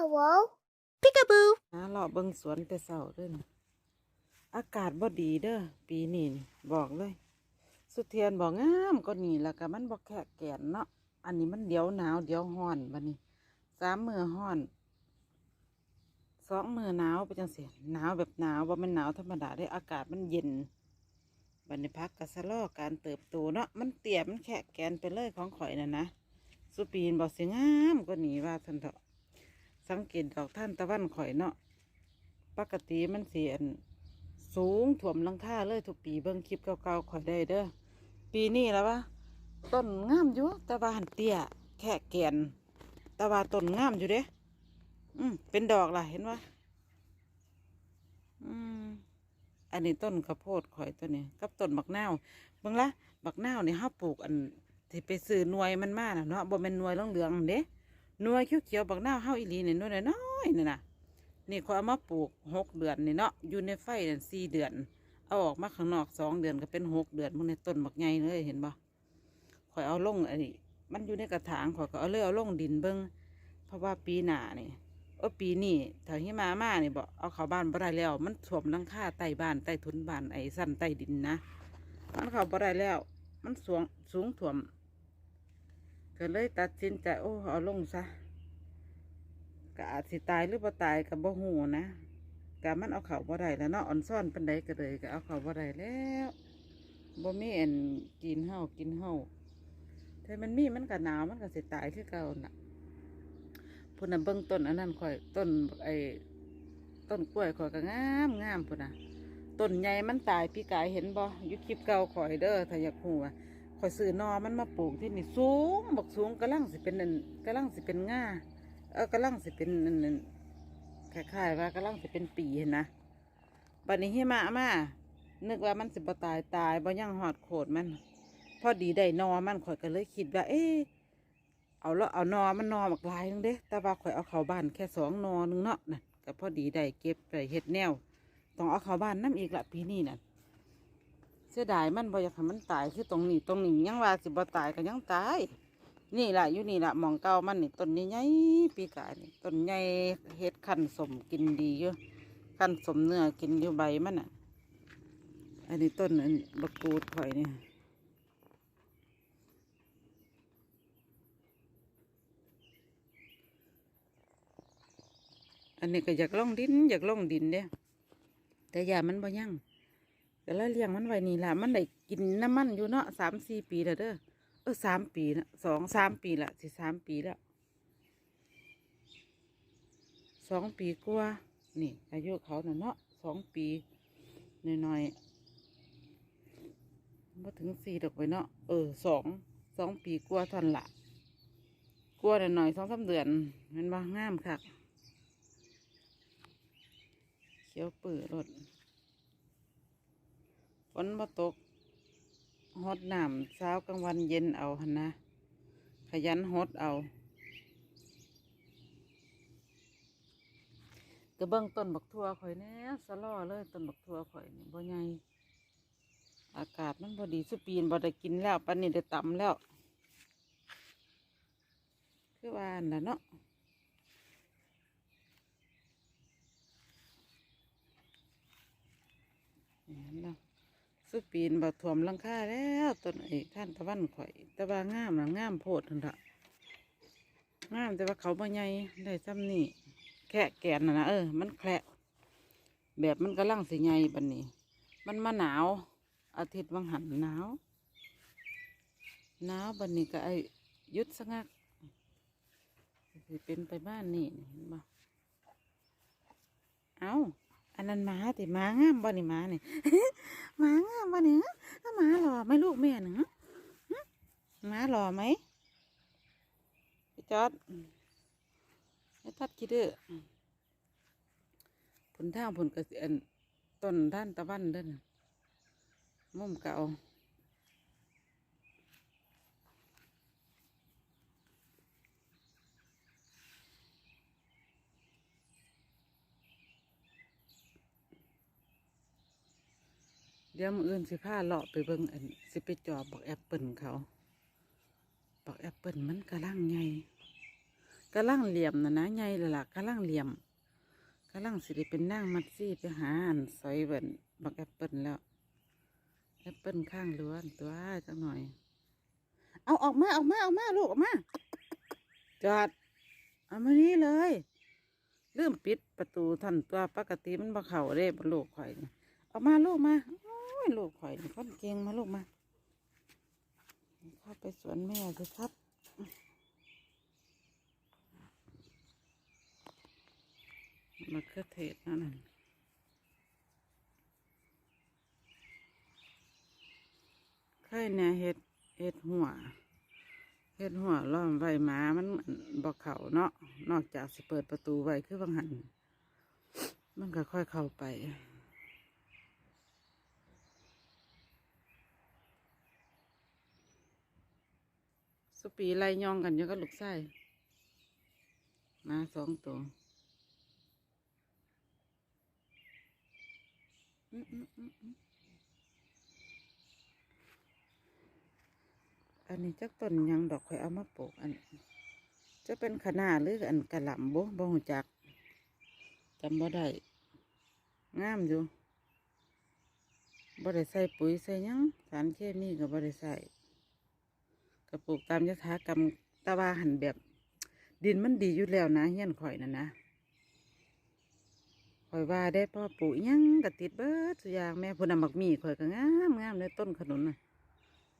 Hello? Peekaboo. หาเลาะเบิ่งสวนแต่เช้าเด้อนะอากาศบ่ดีเด้อปีนี้นี่บอกเลย สุเทียนบอกงามก็นี่แล้วก็มันบ่แขกแก่นเนาะอันนี้มันเดี๋ยวหนาวเดี๋ยวร้อนบัดนี้สามมือร้อนสองมือหนาวไปจังซี่หนาวแบบหนาวบ่แม่นหนาวธรรมดาได้ออากาศมันเย็นบัดนี้พักก็สะลอการเติบโตเนาะมันเตี่ยมันแขกแกนไปเลยของข่อยน่ะนะสุปีนบอกสิงามก็นี่ว่าท่านเถาะ สังเกตดอกท่านตะวันข่อยเนาะปกติมันเสียนสูงถ่วมลังคาเลยทุกปีเบิ่งคลิปเก่าๆข่อยได้เด้อปีนี้แล้ววะต้นงามอยู่ต่ว่าหันเตี้ยแค่แกนต่ว่าต้นงามอยู่เด้อืมเป็นดอกล่ะเห็นว่าอืมอันนี้ต้นข้าวโพดข่อยตัวนี้กับต้นบักนาวเบิ่งละบักนาวนี่เฮาปลูกอันที่ไปซื้อหน่วยมันมากนะเนาะบ่แม่นหน่วยเหลืองๆเด้ หน่วยเขียวๆบักนาเฮาอีหลีเนี่หน่วยน้อยๆนี่นะนี่เขาเอามาปลูกหกเดือนนี่เนาะอยู่ในไฟนั่นสี่เดือน เอาออกมาข้างนอกสองเดือนก็เป็นหกเดือนมันในต้นบักใหญ่เลยเห็นบ่ข่อยเอาลงอันนี้มันอยู่ในกระถางข่อยก็เอาเลยเอาลงดินเบิ้งเพราะว่าปีหน้านี่เออปีนี้ถ้าหิมามานี่บ่เอาเข้าบ้านบ่ได้แล้ว มันท่วมหลังคาใต้บ้านใต้ทุนบ้านไอ้สั้นใต้ดินนะมันเข้าบ่ได้แล้ว มันสูงสูงท่วม ก็เลยตัดสินใจโอ้เอาลงซะก็อาจสิตายหรือบ่ตายก็บ่ฮู้นะก็มันเอาเข่าบ่ได้แล้วเนาะอ่อนซ่อนปานใดก็เลยก็เอาเข่าบ่ได้แล้วบ่มีเอันกินเฮากินเฮาถ้ามันมีมันก็หนาวมันก็สิตายคือเก่าน่ะพุ่นน่ะเบิ่งต้นอันนั้นข่อยต้นไอ้ต้นกล้วยข่อยก็งามงามพุ่นน่ะต้นใหญ่มันตายพี่กายเห็นบ่อยู่คลิปเก่าข่อยเด้อถ้าอยากฮู้ว่า ข่อยซื้อนอมันมาปลูกที่นี่สูงบักสูงกำลังสิเป็นนั่นกำลังสิเป็นง่าเออกำลังสิเป็นนั่นนั่นคล้ายๆว่ากำลังสิเป็นปีเห็นนะบัดนี้หิมะมานึกว่ามันสิบ่ตายตายบ่ยังหอดโขดมัน พอดีได้นอมันข่อยก็เลยคิดว่า เอ๊เอาแล้วเอานอมันนอบักหลายนึงเด้ แต่ว่าข่อยเอาเข้าบ้านแค่สองนอนึงเนาะน่ะก็พอดีได้เก็บไปเฮ็ดแนว ต้องเอาเข้าบ้านน้ำอีกละปีนี้น่ะ เสียดายมันบ่อยากให้มันตายคือตรงนี้ตรงนี้ยังว่าสิบ่ตายก็ยังตาย นี่แหละอยู่นี่แหละหมองเก่ามันนี่ต้นใหญ่ปีกายนี่ต้นใหญ่เฮ็ดขันสมกินดีอยู่ขันสมเนื้อกินอยู่ใบมันอะ อันนี้ต้นอันบักกูดข่อยนี่อันนี้ก็อยากลงดินอยากลงดินเด้แต่ยามันบ่ยั่ง แต่ละเลี้ยงมันไว้นี่แหละมันได้กินน้ำมันอยู่เนาะสามสี่ปีแล้วเด้อเออสามปีนะสองสามปีละสิสามปีแล้วสองปีกว่านี่ อายุเขาน่ะเนาะสองปีหน่อยๆมาถึงสี่ดอกไปเนาะเออสองสองปีกว่าท่านละกว่าหน่อยๆสองสามเดือนเห็นบ่งามคักเขียวปื้อรถ ฝนมาตกฮดน้ำเช้ากลางวันเย็นเอาหนะ ขยันฮดเอาก็เบิ่งต้นบักทั่วข่อยแหน่สล่อเลยต้นบักทั่วข่อยนี่บ่ใหญ่อากาศมันพอดีสุปีนบ่ได้กินแล้วปันนี้ได้ตำแล้ว คือว่านั่นล่ะเนาะเห็นแล้ว สุปีนบ่ถ่วมลังค่าแล้วต้นไอ้ท่านตะวันข่อยต่ว่างามนะงามโพดนั่นละงามแต่ว่าเขาบ่ใหญ่ได้ซ้ำนี่แค่แกนน่ะนะเออ มันแคละแบบมันกำลังสิใหญ่บัดนนี้ มันมาหนาว อาทิตย์วังหันหนาวหนาวบัดนนี้ก็ไอ้ยุดสงักเป็นไปบ้านนี่เห็นบ่เอา อันนั้นหมาติหมางามบ่นี่หมานี่หมางามบ่นี่ยหมาหล่อไหมลูกแม่หนึ่งหมาหล่อไหมพี่จอดไอ้ทัดคิดเด้อผลทาผลกระเสียนต้นท่านตะวันเด้นมุมเก่า ดี๋ยวมืออื่นสิพาเลาะไปเบิ่งอันสิไปจอบบักแอปเปิลเขาบักแอปเปิลมันกระลังใหญ่กำลังเหลี่ยมนะนะใหญ่ละล่ะกำลังเหลี่ยมกำลังสิได้เป็นนางมัดซี่ไปหาอันซอยเบิ่นบักแอปเปิลแล้วแอปเปิลข้างล้วนตัวจังหน่อย เอาออกมาออกมาออกมาลูกออกมาจอดเอามานี่เลยลืมปิดประตูท่านตัวปกติมันบ่เข้าเด้บลูกข่อยนี่ออกมาลูกมา ลูกข่อยคนเก่งมาลูกมา เข้าไปสวนแม่สิครับมะเขือเทศนั่นน่ะเคยเนี่ยเห็ดเห็ดหัวเห็ดหัวล้อมไว้หมามันบอกเขาเนาะนอกจากสิเปิดประตูไว้คือบางหัน มันก็ค่อยเข้าไป สุปีไล่ย่องกันอยู่กับลูกไส้มาสองตัวอันนี้จักต้นยังดอกข่อยเอามาปลูกอัน จะเป็นขนาหรืออันกระหล่ำบ่บ่หูจักจำบ่ได้งามอยู่บ่ได้ใส่ปุ๋ยใส่ยังสารเคมีก็บ่ได้ใส่ ก็ปลูกตามยถากรรมตะว่าหันแบบ ดินมันดีอยู่แล้วนะเฮียนข่อยนะนะข่อยว่าได้พ่อปลูกยังกะติดเบิดสุอยางแม่พูนำมักมีข่อยก็งามงามเลยต้นขนุนน่ะ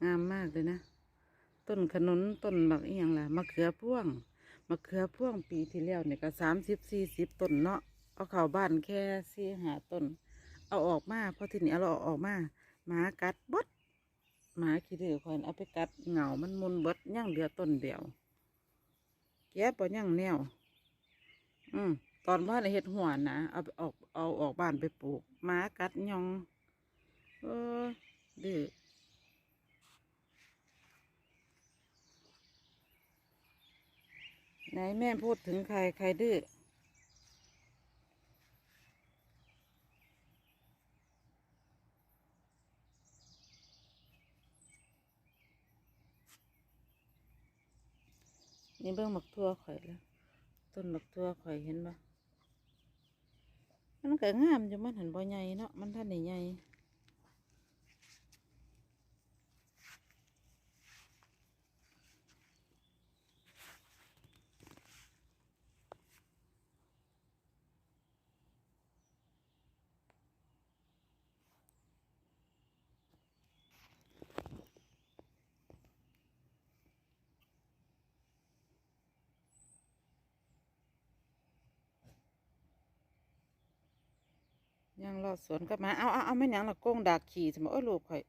งามมากเลยนะ ต้นขนุนต้นบักอีหยังล่ะมะเขือพ่วงมะเขือพ่วงปีที่แล้วเนี่ยก็สามสิบสี่สิบต้นเนาะเอาเข้าบ้านแค่สี่หาต้น เอาออกมาเพราะที่นี่เราออกมาหมากัดบด หมาขี้ดื้อข่อยเอาไปกัดเหงามันมุนเบดย่างเหลือต้นเดียว แก้ปย่างแนว อืมตอนว่าเฮ็ดหัวนะเอาออกเอาออกบ้านไปปลูกหมากัดยอง เออดื้อไหนแม่พูดถึงใครใครดื้อ นี่เบื้องหมักทั่วข่อยแล้วต้นมักตัวข่อยเห็นปะมันก็งามอยู่มันหันบ่ใหญ่เนาะมันท่านใหญ่ ยังรอดสวนกลับมา เอาเอาเอาไม่นหยังละโกงดากขี่สมมติโอ้ยลูกข่อย